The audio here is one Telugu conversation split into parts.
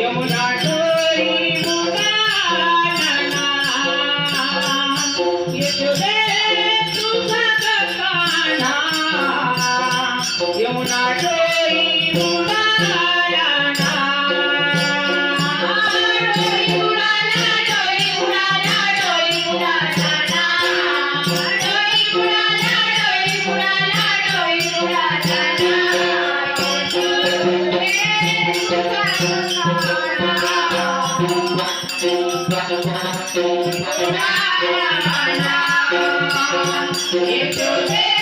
యమునా If you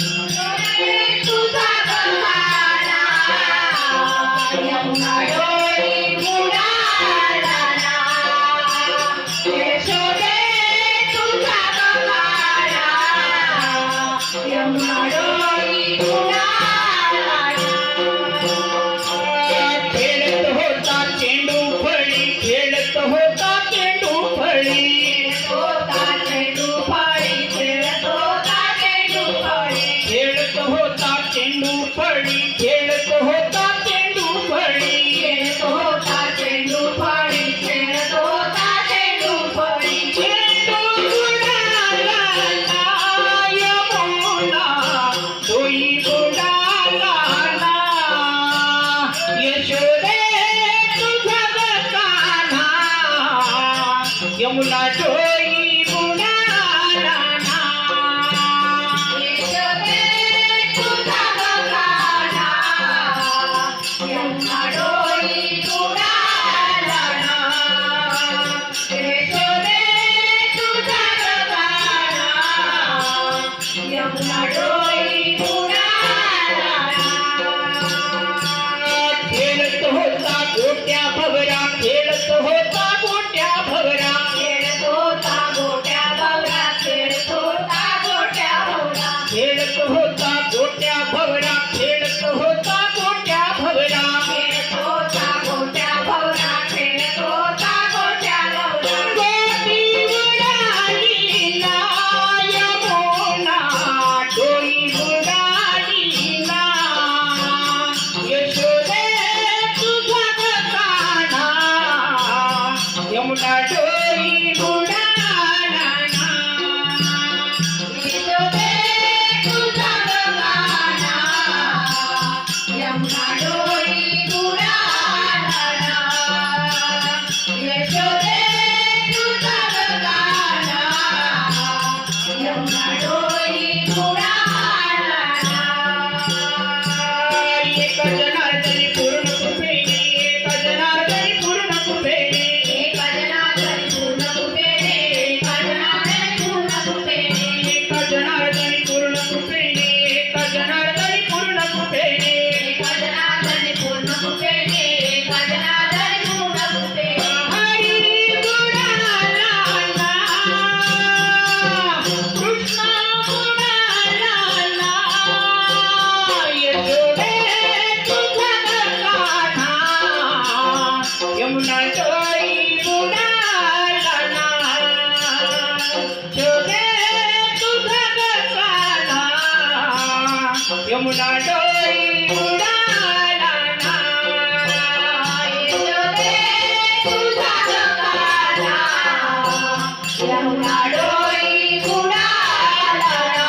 मुला जो యమునా డోయి ఉడాలనా ఇదోదే సుధారకానా యమునా డోయి ఉడాలనా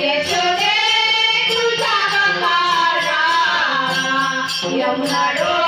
యశోదే సుధారకానా యమునా డోయి